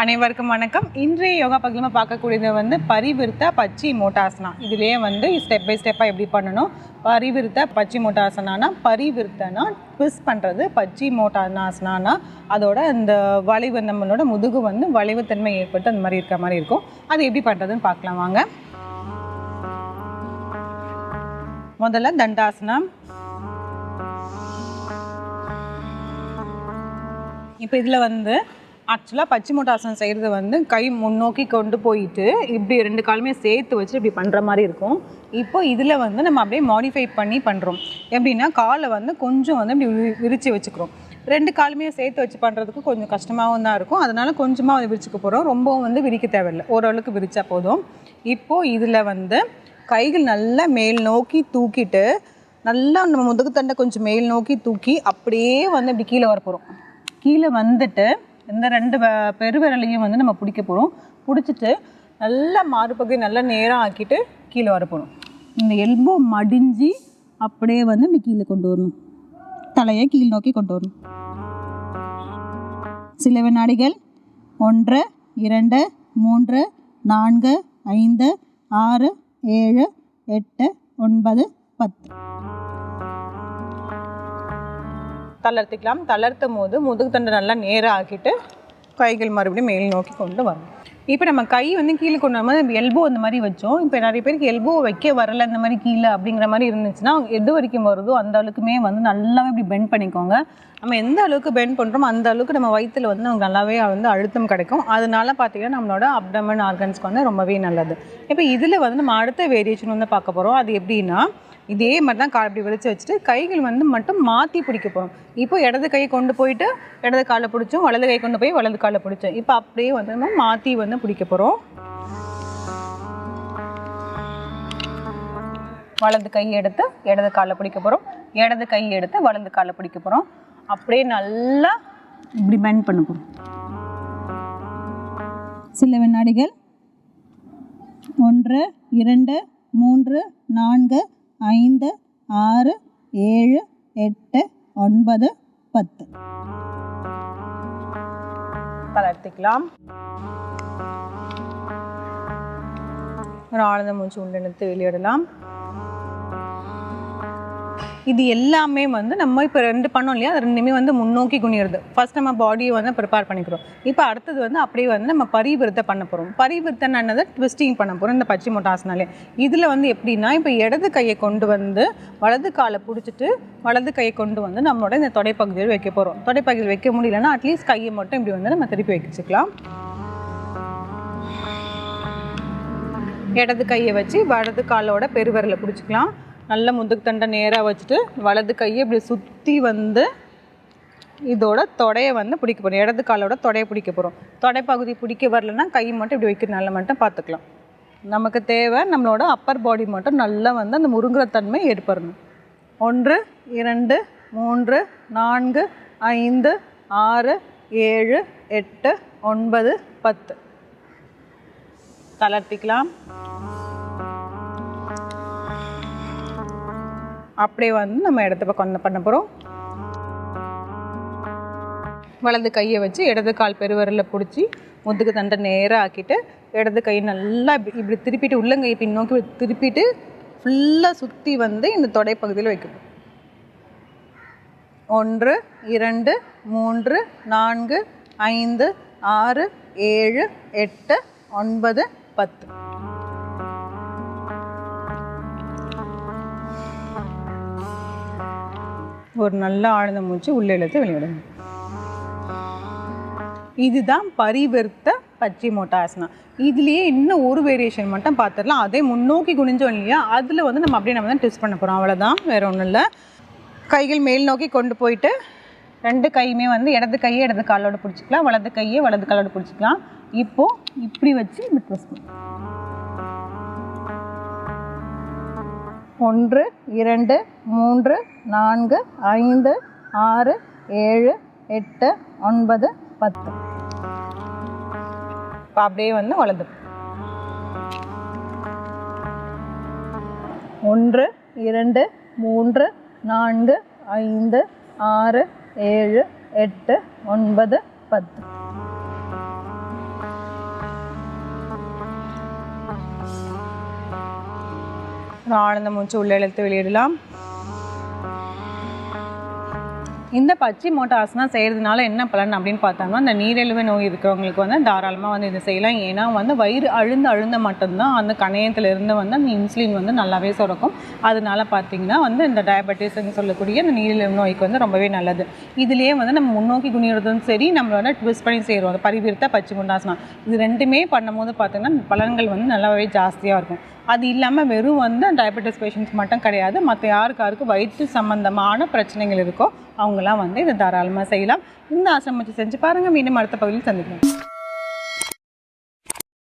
அனைவருக்கும் வணக்கம். இன்றைய யோகா பகுதியில் பார்க்கக்கூடியது வந்து பரிவிருத்த பச்சி மோட்டாசனா. இதுலேயே வந்து ஸ்டெப் பை ஸ்டெப்பாக எப்படி பண்ணணும்? பரிவிருத்த பச்சி மோட்டாசனானா பரிவிருத்தனா ட்விஸ்ட் பண்ணுறது பச்சி மோட்டாசனானா அதோட அந்த வளைவு நம்மளோட முதுகு வந்து வளைவுத்தன்மை ஏற்பட்டு அந்த மாதிரி இருக்கிற மாதிரி இருக்கும். அது எப்படி பண்ணுறதுன்னு பார்க்கலாம் வாங்க. முதல்ல தண்டாசனம். இப்போ இதில் வந்து ஆக்சுவலாக பச்சை மூட்டாசனம் செய்கிறது வந்து கை முன்னோக்கி கொண்டு போயிட்டு இப்படி ரெண்டு காலுமே சேர்த்து வச்சு இப்படி பண்ணுற மாதிரி இருக்கும். இப்போ இதில் வந்து நம்ம அப்படியே மாடிஃபை பண்ணி பண்ணுறோம் எப்படின்னா காலை வந்து கொஞ்சம் வந்து இப்படி விரித்து வச்சுக்கிறோம். ரெண்டு காலுமே சேர்த்து வச்சு பண்ணுறதுக்கு கொஞ்சம் கஷ்டமாகவும் தான் இருக்கும். அதனால் கொஞ்சமாக அதை விரிச்சுக்க போகிறோம் ரொம்பவும் வந்து விரிக்க தேவையில்லை. ஓரளவுக்கு விரித்தா போதும். இப்போது இதில் வந்து கைகள் நல்லா மேல் நோக்கி தூக்கிட்டு நல்லா நம்ம முதுகுத்தண்டை கொஞ்சம் மேல் நோக்கி தூக்கி அப்படியே வந்து இப்படி கீழே வர போகிறோம் கீழே வந்துட்டு இந்த ரெண்டு வ- பெருவிரலையும் வந்து நம்ம பிடிக்க போகிறோம் பிடிச்சிட்டு நல்லா மாறுபகுதி நல்லா நேராக ஆக்கிட்டு கீழே வர போகிறோம் இந்த எல்போ மடிஞ்சு அப்படியே வந்து நம்ம கீழே கொண்டு வரணும். தலையை கீழ் நோக்கி கொண்டு வரணும். சில வினாடிகள் ஒன்று இரண்டு மூன்று நான்கு ஐந்து ஆறு ஏழு எட்டு ஒன்பது பத்து. தளர்த்திக்கலாம். தளர்த்தும் போது முதுகு தண்டை நல்லா நேராக ஆக்கிட்டு கைகள் மறுபடியும் மேல் நோக்கி கொண்டு வரணும் இப்போ நம்ம கை வந்து கீழே கொண்டு வரும்போது எல்போ அந்த மாதிரி வச்சோம். இப்போ நிறைய பேருக்கு எல்போ வைக்க வரல இந்த மாதிரி கீழே அப்படிங்கிற மாதிரி இருந்துச்சுன்னா எது வரைக்கும் வருதோ அந்த அளவுக்குமே வந்து நல்லாவே இப்படி பெண்ட் பண்ணிக்கோங்க. நம்ம எந்த அளவுக்கு பெண்ட் பண்ணுறோமோ அந்த அளவுக்கு நம்ம வயிற்றில் வந்து நமக்கு நல்லாவே வந்து அழுத்தம் கிடைக்கும். அதனால பார்த்தீங்கன்னா நம்மளோட அப்டமன் ஆர்கன்ஸ்க்கு வந்து ரொம்பவே நல்லது. இப்போ இதில் வந்து நம்ம அடுத்த வேரியேஷன் வந்து பார்க்க போகிறோம் அது எப்படின்னா இதே மாதிரி தான் கால் இப்படி விரிச்சு வச்சுட்டு கைகள் வந்து மட்டும் மாற்றி பிடிக்க போகிறோம் இப்போ இடது கையை கொண்டு போயிட்டு இடது காலை பிடிச்சோம் வலது கை கொண்டு போய் வலது காலை பிடிச்சோம். இப்போ அப்படியே வந்து நம்ம மாற்றி வந்து பிடிக்க போகிறோம் வலது கை எடுத்து இடது காலை பிடிக்க போகிறோம் இடது கை எடுத்து வலது காலை பிடிக்க போகிறோம் அப்படியே நல்லா இப்படி பெண்ட் பண்ண போகிறோம் சில வினாடிகள் ஒன்று இரண்டு மூன்று நான்கு ஐந்து ஆறு ஏழு எட்டு ஒன்பது பத்து. தளர்த்திக்கலாம் ஒரு ஆழ்ந்த மூச்சு உண்டெடுத்து வெளியிடலாம். இது எல்லாமே வந்து நம்ம இப்போ ரெண்டு பண்ணோம் இல்லையா? அது ரெண்டுமே வந்து முன்னோக்கி குனியிறது. ஃபர்ஸ்ட் நம்ம பாடியை வந்து ப்ரிப்பேர் பண்ணிக்கிறோம். இப்போ அடுத்தது வந்து அப்படியே வந்து நம்ம பரிவிருத்தை பண்ண போகிறோம் பரிவிருத்தனதை ட்விஸ்டிங் பண்ண போகிறோம் இந்த பச்சை மொட்டாசனாலே. இதில் வந்து எப்படின்னா இப்போ இடது கையை கொண்டு வந்து வலது காலை பிடிச்சிட்டு வலது கையை கொண்டு வந்து நம்மளோட இந்த தொடைப்பகுதியில் வைக்க போகிறோம் தொடைப்பகுதியில் வைக்க முடியலன்னா அட்லீஸ்ட் கையை மட்டும் இப்படி வந்து நம்ம திருப்பி வச்சுக்கலாம். இடது கையை வச்சு வலது காலோட பெருவரில் பிடிச்சிக்கலாம். நல்ல முதுகு தண்டை நேராக வச்சுட்டு வலது கையை இப்படி சுற்றி வந்து இதோட தொடையை வந்து பிடிக்க போகிறோம் இடது காலோட தொடையை பிடிக்க போகிறோம் தொடைப்பகுதி பிடிக்க வரலன்னா கை மட்டும் இப்படி வைக்கிறனால மட்டும் பார்த்துக்கலாம். நமக்கு தேவை நம்மளோட அப்பர் பாடி மட்டும் நல்லா வந்து அந்த முருங்குற தன்மை ஏற்படணும். ஒன்று இரண்டு மூன்று நான்கு ஐந்து ஆறு ஏழு எட்டு ஒன்பது பத்து. தளர்த்திக்கலாம். அப்படியே வந்து நம்ம இடத்த பக்கம் வந்து பண்ண போகிறோம் வலது கையை வச்சு இடது கால் பெருவரில் பிடிச்சி முதுகு தண்டை நேராக ஆக்கிட்டு இடது கை நல்லா இப்படி இப்படி திருப்பிட்டு உள்ளங்கை பின்னோக்கி இப்படி திருப்பிட்டு ஃபுல்லாக சுற்றி வந்து இந்த தொடைப்பகுதியில் வைக்கணும். ஒன்று இரண்டு மூன்று நான்கு ஐந்து ஆறு ஏழு எட்டு ஒன்பது பத்து. ஒரு நல்ல ஆழ்ந்த மூச்சு உள்ளே இழுத்து வெளியிடுங்க. இதுதான் பரிவர்த்த பச்சை மோட்டாசனா இதுலேயே இன்னும் ஒரு வேரியேஷன் மட்டும் பார்த்துடலாம் அதே முன்னோக்கி குனிஞ்சோம் இல்லையா? அதில் வந்து நம்ம அப்படியே நம்ம தான் டெஸ்ட் பண்ண போகிறோம் அவ்வளோதான் வேறு ஒன்றும் இல்லை. கைகள் மேல் நோக்கி கொண்டு போயிட்டு ரெண்டு கையுமே வந்து இடது கையை இடது காலோட பிடிச்சிக்கலாம். வலது கையை வலது காலோட பிடிச்சிக்கலாம். இப்போது இப்படி வச்சு ட்விஸ்ட் பண்ணுவோம் ஒன்று இரண்டு மூன்று நான்கு ஐந்து ஆறு ஏழு எட்டு ஒன்பது பத்து. இப்போ அப்படியே வந்து வளர்ந்து ஒன்று இரண்டு மூன்று நான்கு ஐந்து ஆறு ஏழு எட்டு ஒன்பது பத்து. ஒரு ஆழ்ந்த மூச்சு உள்ளே இழுத்து வெளியிடலாம். இந்த பச்சை மோட்டோ ஆசனா செய்கிறதுனால என்ன பலன் அப்படின்னு பார்த்தோம்னா இந்த நீரிழிவு நோய் இருக்கிறவங்களுக்கு வந்து தாராளமாக வந்து இதை செய்யலாம். ஏன்னா வந்து வயிறு அழுந்து அழுந்த மட்டும்தான் அந்த கணையத்திலிருந்து வந்து அந்த இன்சுலின் வந்து நல்லாவே சுரக்கும். அதனால பார்த்தீங்கன்னா வந்து இந்த டயபெட்டிஸ்ன்னு சொல்லக்கூடிய இந்த நீரிழிவு நோய்க்கு வந்து ரொம்பவே நல்லது. இதுலேயே வந்து நம்ம முன்னோக்கி குனிகிறதும் சரி நம்மளோட ட்விஸ்ட் பண்ணி செய்கிறோம் அந்த பரிவிருத்த பச்சை முண்டாசனம் இது ரெண்டுமே பண்ணும்போது பார்த்திங்கன்னா பலன்கள் வந்து நல்லாவே ஜாஸ்தியாக இருக்கும். அது இல்லாமல் வெறும் வந்து டயபெட்டிஸ் பேஷண்ட்ஸ் மட்டும் கிடையாது. மற்ற யாருக்கு யாருக்கு வயிற்று சம்பந்தமான பிரச்சனைகள் இருக்கோ அவங்களாம் வந்து இதை தாராளமாக செய்யலாம். இந்த ஆசிரமத்தை செஞ்சு பாருங்கள் மீண்டும் அடுத்த பகுதியில் சந்திக்கலாம்.